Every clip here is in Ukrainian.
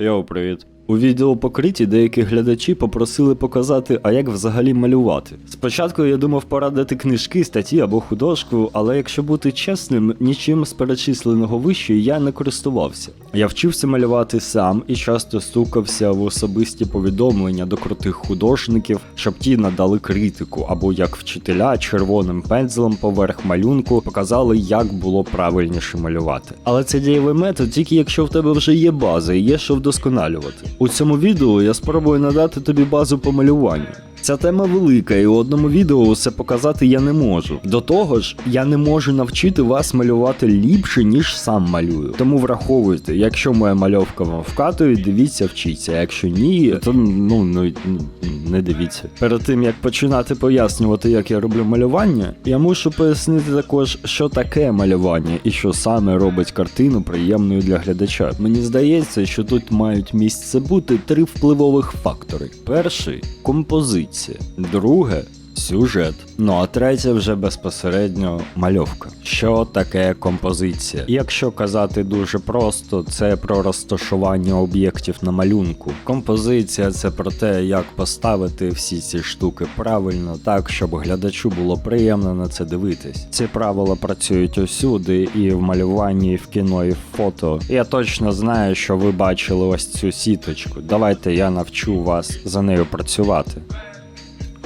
Йоу, привіт. У відео покриті деякі глядачі попросили показати, а як взагалі малювати. Спочатку я думав порадити книжки, статті або художку, але якщо бути чесним, нічим з перечисленого вище я не користувався. Я вчився малювати сам і часто стукався в особисті повідомлення до крутих художників, щоб ті надали критику, або як вчителя червоним пензлем поверх малюнку показали, як було правильніше малювати. Але це дієвий метод тільки якщо в тебе вже є база і є що вдосконалювати. У цьому відео я спробую надати тобі базу по малюванню. Ця тема велика, і у одному відео усе показати я не можу. До того ж, я не можу навчити вас малювати ліпше, ніж сам малюю. Тому враховуйте, якщо моя мальовка вам вкатує, дивіться, вчіться. Якщо ні, то ну, ну не дивіться. Перед тим як починати пояснювати, як я роблю малювання, я мушу пояснити також, що таке малювання і що саме робить картину приємною для глядача. Мені здається, що тут мають місце бути три впливових фактори: перший композиція, друге. Сюжет. Ну а третє вже безпосередньо мальовка. Що таке композиція? Якщо казати дуже просто, це про розташування об'єктів на малюнку. Композиція це про те, як поставити всі ці штуки правильно, так щоб глядачу було приємно на це дивитись. Ці правила працюють усюди, і в малюванні, і в кіно, і в фото. Я точно знаю, що ви бачили ось цю сіточку. Давайте я навчу вас за нею працювати.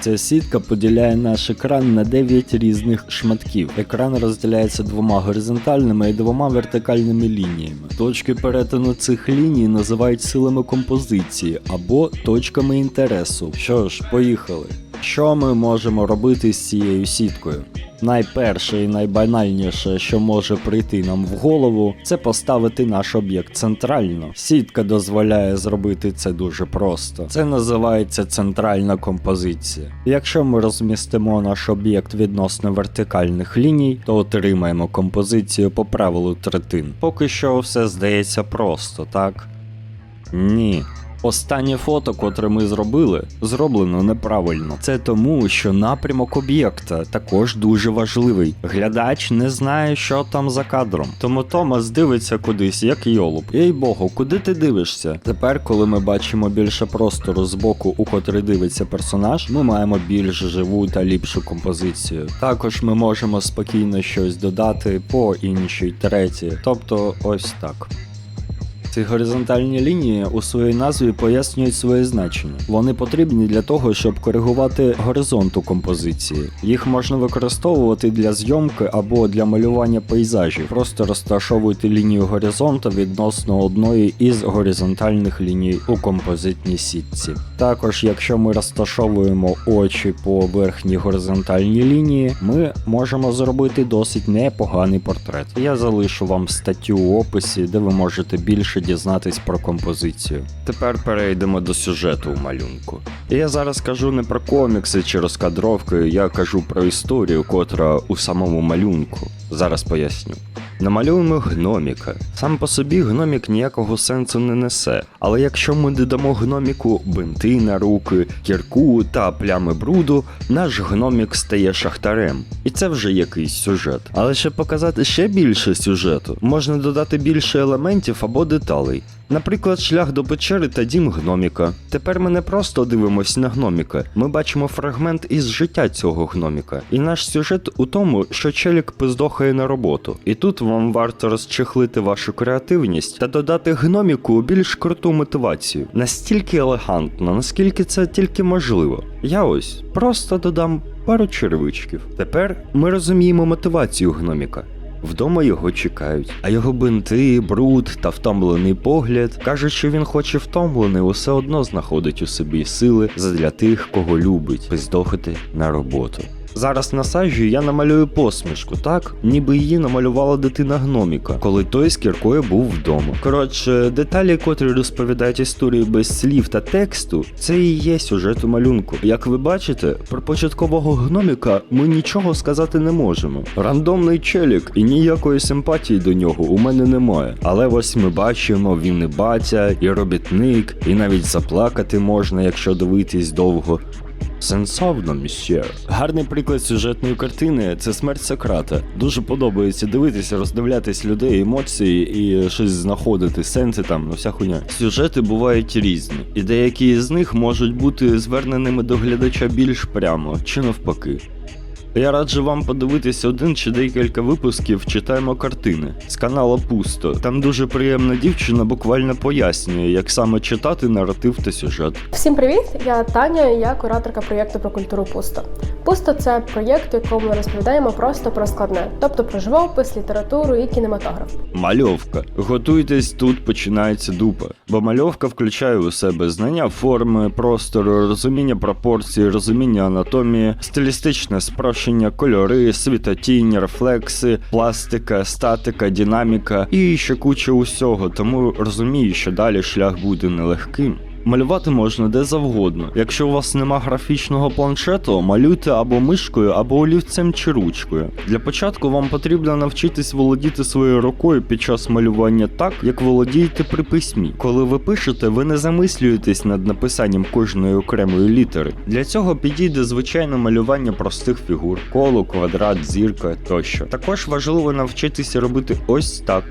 Ця сітка поділяє наш екран на 9 різних шматків. Екран розділяється двома горизонтальними і двома вертикальними лініями. Точки перетину цих ліній називають силами композиції або точками інтересу. Що ж, поїхали. Що ми можемо робити з цією сіткою? Найперше і найбанальніше, що може прийти нам в голову, це поставити наш об'єкт центрально. Сітка дозволяє зробити це дуже просто. Це називається центральна композиція. Якщо ми розмістимо наш об'єкт відносно вертикальних ліній, то отримаємо композицію по правилу третин. Поки що все здається просто, так? Ні. Останнє фото, котре ми зробили, зроблено неправильно. Це тому, що напрямок об'єкта також дуже важливий. Глядач не знає, що там за кадром. Тому Томас дивиться кудись, як йолуб. Ей богу, куди ти дивишся? Тепер, коли ми бачимо більше простору з боку, у котрий дивиться персонаж, ми маємо більш живу та ліпшу композицію. Також ми можемо спокійно щось додати по іншій, третій. Тобто ось так. Ці горизонтальні лінії у своїй назві пояснюють своє значення. Вони потрібні для того, щоб коригувати горизонт у композиції. Їх можна використовувати для зйомки або для малювання пейзажів. Просто розташовуйте лінію горизонту відносно одної із горизонтальних ліній у композитній сітці. Також, якщо ми розташовуємо очі по верхній горизонтальній лінії, ми можемо зробити досить непоганий портрет. Я залишу вам статтю у описі, де ви можете більше дізнатись про композицію. Тепер перейдемо до сюжету у малюнку. І я зараз кажу не про комікси чи розкадровки, я кажу про історію, котра у самому малюнку. Зараз поясню. Намалюємо гноміка. Сам по собі гномік ніякого сенсу не несе. Але якщо ми додамо гноміку бинти на руки, кірку та плями бруду, наш гномік стає шахтарем. І це вже якийсь сюжет. Але щоб показати ще більше сюжету, можна додати більше елементів або деталей. Наприклад, шлях до печери та дім гноміка. Тепер ми не просто дивимось на гноміка, ми бачимо фрагмент із життя цього гноміка. І наш сюжет у тому, що челік пиздохає на роботу. І тут вам варто розчехлити вашу креативність та додати гноміку більш круту мотивацію. Настільки елегантно, наскільки це тільки можливо. Я ось просто додам пару червичків. Тепер ми розуміємо мотивацію гноміка. Вдома його чекають, а його бинти, бруд та втомлений погляд кажуть, що він, хоч і втомлений, усе одно знаходить у собі сили задля тих, кого любить, пиздохати на роботу. Зараз на сажі я намалюю посмішку, так? Ніби її намалювала дитина гноміка, коли той з кіркою був вдома. Коротше, деталі, котрі розповідають історію без слів та тексту, це і є сюжет у малюнку. Як ви бачите, про початкового гноміка ми нічого сказати не можемо. Рандомний челік і ніякої симпатії до нього у мене немає. Але ось ми бачимо, він і батя, і робітник, і навіть заплакати можна, якщо дивитись довго. Сенсовно, місьє. Гарний приклад сюжетної картини це смерть Сократа. Дуже подобається дивитися, роздивлятись людей, емоції і щось знаходити, сенси там, ну вся хуйня. Сюжети бувають різні, і деякі з них можуть бути зверненими до глядача більш прямо чи навпаки. Я раджу вам подивитися один чи декілька випусків читаємо картини з канала Пусто. Там дуже приємна дівчина буквально пояснює, як саме читати наратив та сюжет. Всім привіт! Я Таня, я кураторка проєкту про культуру Пусто. Пусто це проєкт, у якому ми розповідаємо просто про складне, тобто про живопис, літературу і кінематограф. Мальовка. Готуйтесь, тут починається дупа. Бо мальовка включає у себе знання форми, простору, розуміння пропорцій, розуміння анатомії, стилістичне спрощення, кольори, світотінь, рефлекси, пластика, статика, динаміка і ще куча усього. Тому розумію, що далі шлях буде нелегким. Малювати можна де завгодно. Якщо у вас нема графічного планшету, малюйте або мишкою, або олівцем чи ручкою. Для початку вам потрібно навчитись володіти своєю рукою під час малювання так, як володієте при письмі. Коли ви пишете, ви не замислюєтесь над написанням кожної окремої літери. Для цього підійде звичайне малювання простих фігур, коло, квадрат, зірка тощо. Також важливо навчитися робити ось так.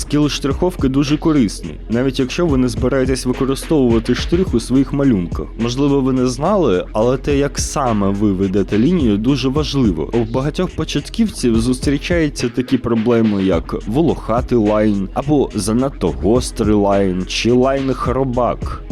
Скіл штриховки дуже корисний, навіть якщо ви не збираєтесь використовувати штрих у своїх малюнках. Можливо, ви не знали, але те, як саме ви ведете лінію, дуже важливо. У багатьох початківців зустрічаються такі проблеми, як волохатий лайн, або занадто гострий лайн, чи лайн хробак.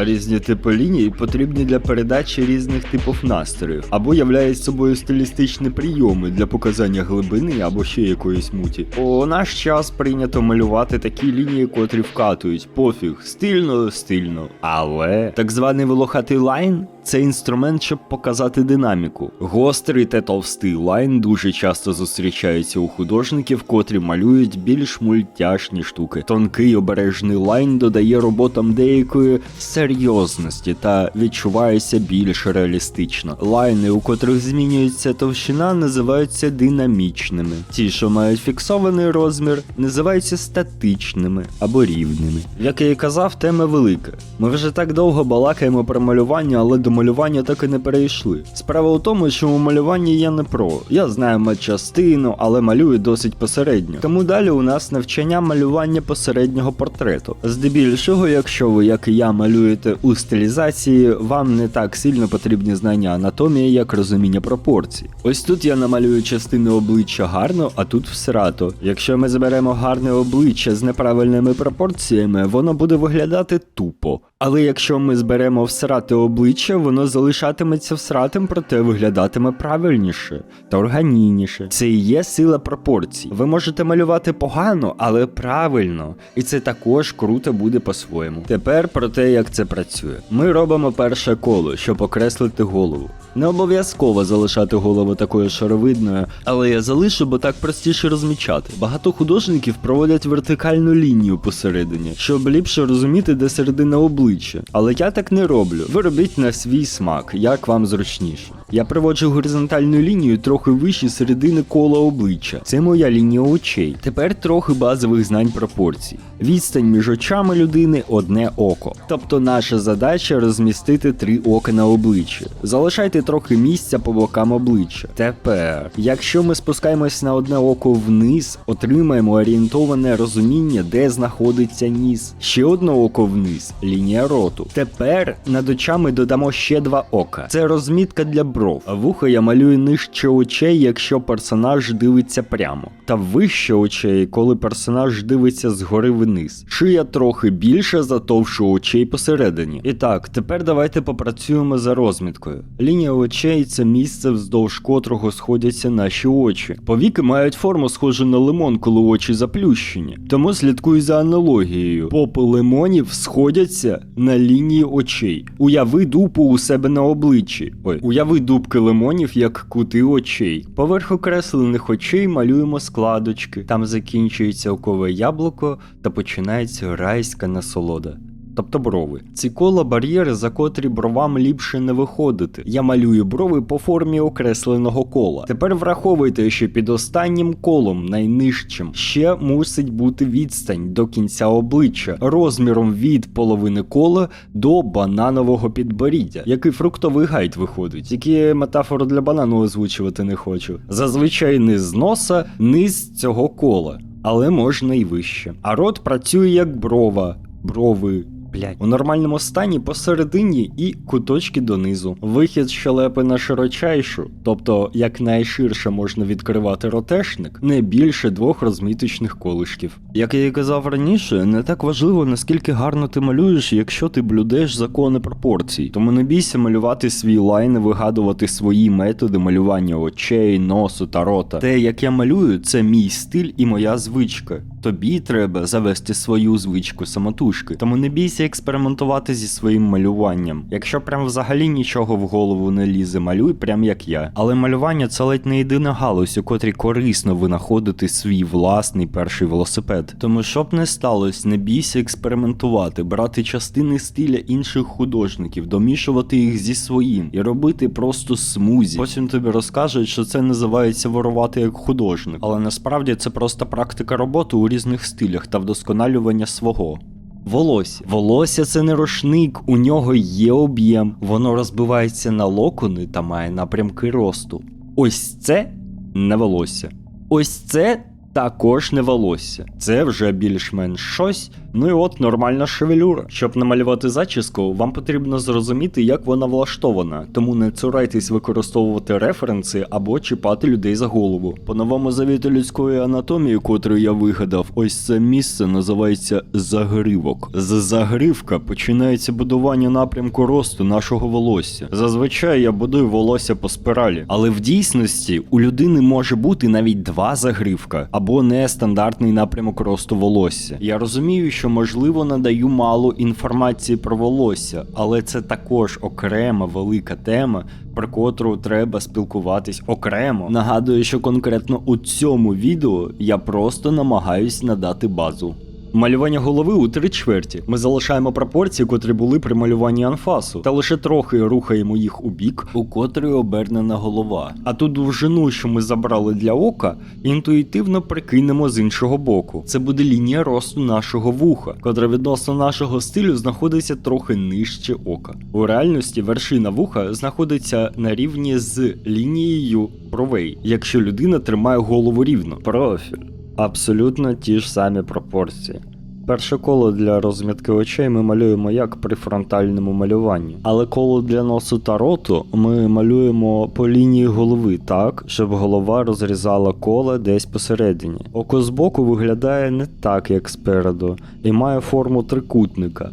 Різні типи ліній потрібні для передачі різних типів настроїв, або являють собою стилістичні прийоми для показання глибини або ще якоїсь муті. У наш час прийнято малювати такі лінії, котрі вкатують пофіг, стильно, стильно. Але так званий волохатий лайн це інструмент, щоб показати динаміку. Гострий та товстий лайн дуже часто зустрічаються у художників, котрі малюють більш мультяшні штуки. Тонкий обережний лайн додає роботам деякої серйозності та відчувається більш реалістично. Лайни, у котрих змінюється товщина, називаються динамічними. Ті, що мають фіксований розмір, називаються статичними або рівними. Як я і казав, тема велика. Ми вже так довго балакаємо про малювання, але до малювання так і не перейшли. Справа у тому, що у малюванні я не про. Я знаю матчастину, але малюю досить посередньо. Тому далі у нас навчання малювання посереднього портрету. Здебільшого, якщо ви, як і я, малюєте у стилізації, вам не так сильно потрібні знання анатомії, як розуміння пропорцій. Ось тут я намалюю частини обличчя гарно, а тут всрато. Якщо ми зберемо гарне обличчя з неправильними пропорціями, воно буде виглядати тупо. Але якщо ми зберемо всрате обличчя, воно залишатиметься всратим, проте виглядатиме правильніше та органійніше. Це і є сила пропорцій. Ви можете малювати погано, але правильно. І це також круто буде по-своєму. Тепер про те, як це працює. Ми робимо перше коло, щоб окреслити голову. Не обов'язково залишати голову такою шаровидною, але я залишу, бо так простіше розмічати. Багато художників проводять вертикальну лінію посередині, щоб ліпше розуміти, де середина обличчя. Але я так не роблю. Ви робіть на свій смак, як вам зручніше. Я проводжу горизонтальну лінію трохи вище середини кола обличчя. Це моя лінія очей. Тепер трохи базових знань пропорцій. Відстань між очами людини одне око. Тобто наша задача розмістити три ока на обличчі. Залишайте трохи місця по бокам обличчя. Тепер, якщо ми спускаємось на одне око вниз, отримаємо орієнтоване розуміння, де знаходиться ніс. Ще одне око вниз лінія роту. Тепер над очами додамо ще два ока. Це розмітка для бров. А вуха я малюю нижче очей, якщо персонаж дивиться прямо. Та вище очей, коли персонаж дивиться згори вниз. Шия трохи більша за товшу очей посередині. І так, тепер давайте попрацюємо за розміткою. Лінія очей це місце, вздовж котрого сходяться наші очі. Повіки мають форму схожу на лимон, коли очі заплющені. Тому слідкуй за аналогією. Попи лимонів сходяться на лінії очей. Уяви дупу у себе на обличчі. Ой, уяви дубки лимонів як кути очей. Поверх окреслених очей малюємо складочки. Там закінчується окове яблуко та починається райська насолода. Тобто брови. Ці кола бар'єри, за котрі бровам ліпше не виходити. Я малюю брови по формі окресленого кола. Тепер враховуйте, що під останнім колом, найнижчим, ще мусить бути відстань до кінця обличчя розміром від половини кола до бананового підборіддя, який фруктовий гайд виходить. Тільки метафору для банану озвучувати не хочу. Зазвичай не з носа, низ цього кола, але можна і вище. А рот працює як брова, брови. Блять, у нормальному стані посередині і куточки донизу. Вихід щелепи на широчайшу, тобто якнайширше можна відкривати ротешник, не більше двох розміточних колишків. Як я і казав раніше, не так важливо наскільки гарно ти малюєш, якщо ти блюдеш закони пропорцій. Тому не бійся малювати свій лайн, і вигадувати свої методи малювання очей, носу та рота. Те, як я малюю, це мій стиль і моя звичка. Тобі треба завести свою звичку самотужки. Тому не бійся експериментувати зі своїм малюванням. Якщо прям взагалі нічого в голову не лізе, малюй прям як я. Але малювання це ледь не єдина галузь, у котрій корисно винаходити свій власний перший велосипед. Тому щоб не сталося, не бійся експериментувати, брати частини стиля інших художників, домішувати їх зі своїм і робити просто смузі. Потім тобі розкажуть, що це називається ворувати як художник. Але насправді це просто практика роботи різних стилях та вдосконалювання свого. Волосся. Волосся це не рушник, у нього є об'єм, воно розбивається на локони та має напрямки росту. Ось це не волосся. Ось це також не волосся. Це вже більш-менш щось. Ну і от нормальна шевелюра. Щоб намалювати зачіску, вам потрібно зрозуміти, як вона влаштована, тому не цурайтесь використовувати референси або чіпати людей за голову. По новому завіту людської анатомії, котру я вигадав, ось це місце називається загривок. З загривка починається будування напрямку росту нашого волосся. Зазвичай я будую волосся по спиралі, але в дійсності у людини може бути навіть два загривка або нестандартний напрямок росту волосся. Я розумію, що можливо надаю мало інформації про волосся, але це також окрема велика тема, про котру треба спілкуватись окремо. Нагадую, що конкретно у цьому відео я просто намагаюсь надати базу. Малювання голови у три чверті. Ми залишаємо пропорції, котрі були при малюванні анфасу, та лише трохи рухаємо їх у бік, у котрий обернена голова. А ту довжину, що ми забрали для ока, інтуїтивно прикинемо з іншого боку. Це буде лінія росту нашого вуха, котра відносно нашого стилю знаходиться трохи нижче ока. У реальності вершина вуха знаходиться на рівні з лінією бровей, якщо людина тримає голову рівно. Профіль. Абсолютно ті ж самі пропорції. Перше коло для розмітки очей ми малюємо як при фронтальному малюванні, але коло для носу та роту ми малюємо по лінії голови так, щоб голова розрізала коло десь посередині. Око збоку виглядає не так, як спереду, і має форму трикутника.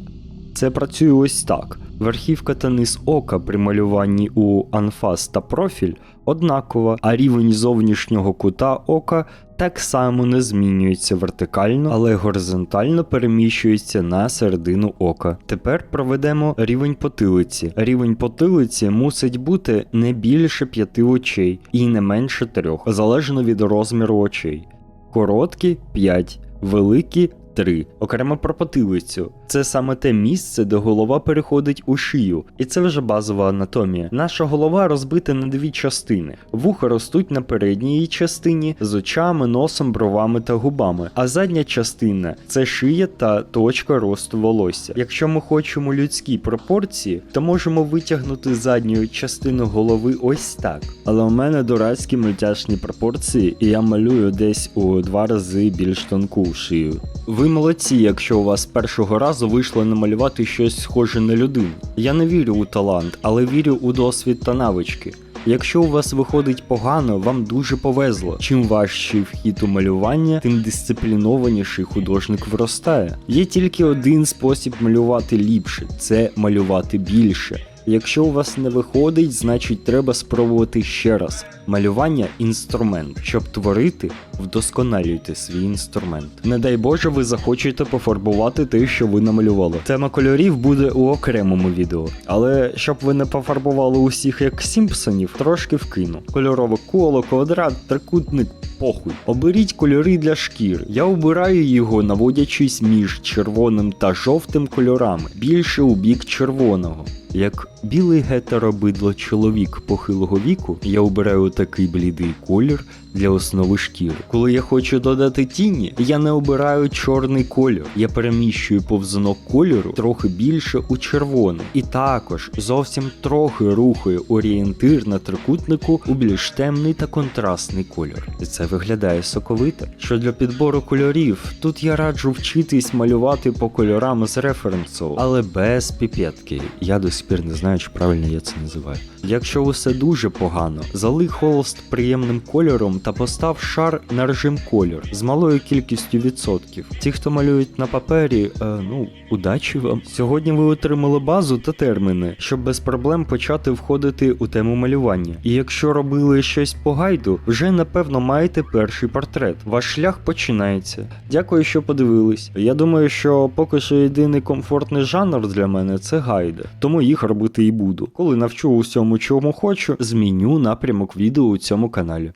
Це працює ось так. Верхівка та низ ока при малюванні у анфас та профіль однакова, а рівень зовнішнього кута ока так само не змінюється вертикально, але горизонтально переміщується на середину ока. Тепер проведемо рівень потилиці. Рівень потилиці мусить бути не більше п'яти очей і не менше трьох, залежно від розміру очей. Короткі 5, великі 3. Окремо про потилицю. Це саме те місце, де голова переходить у шию, і це вже базова анатомія. Наша голова розбита на дві частини. Вуха ростуть на передній частині з очами, носом, бровами та губами. А задня частина це шия та точка росту волосся. Якщо ми хочемо людські пропорції, то можемо витягнути задню частину голови ось так. Але у мене дурацькі мультяшні пропорції, і я малюю десь у два рази більш тонку шию. Ви молодці, якщо у вас першого разу вийшло намалювати щось схоже на людину. Я не вірю у талант, але вірю у досвід та навички. Якщо у вас виходить погано, вам дуже повезло. Чим важчий вхід у малювання, тим дисциплінованіший художник виростає. Є тільки один спосіб малювати ліпше це малювати більше. Якщо у вас не виходить, значить треба спробувати ще раз. Малювання інструмент. Щоб творити, вдосконалюйте свій інструмент. Не дай Боже, ви захочете пофарбувати те, що ви намалювали. Тема кольорів буде у окремому відео, але щоб ви не пофарбували усіх як Сімпсонів, трошки вкину. Кольорове коло, квадрат, трикутник. Похуй. Оберіть кольори для шкір. Я обираю його, наводячись між червоним та жовтим кольорами, більше у бік червоного. Як білий гетеробидло чоловік похилого віку, я обираю такий блідий колір для основи шкіри. Коли я хочу додати тіні, я не обираю чорний колір. Я переміщую повзунок кольору трохи більше у червоний. І також зовсім трохи рухаю орієнтир на трикутнику у більш темний та контрастний колір. І це виглядає соковито. Що для підбору кольорів, тут я раджу вчитись малювати по кольорам з референсу, але без піпетки. Я до сих пір не знаю, чи правильно я це називаю. Якщо усе дуже погано, залий холст приємним кольором та постав шар на режим кольор з малою кількістю відсотків. Ті, хто малюють на папері, е, ну, удачі вам. Сьогодні ви отримали базу та терміни, щоб без проблем почати входити у тему малювання. І якщо робили щось по гайду, вже напевно маєте перший портрет. Ваш шлях починається. Дякую, що подивились. Я думаю, що поки що єдиний комфортний жанр для мене це гайди, тому їх робити і буду. Коли навчу усьому, чому хочу, зміню напрямок відео у цьому каналі.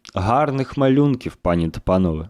Гарних малюнків, пані та панове.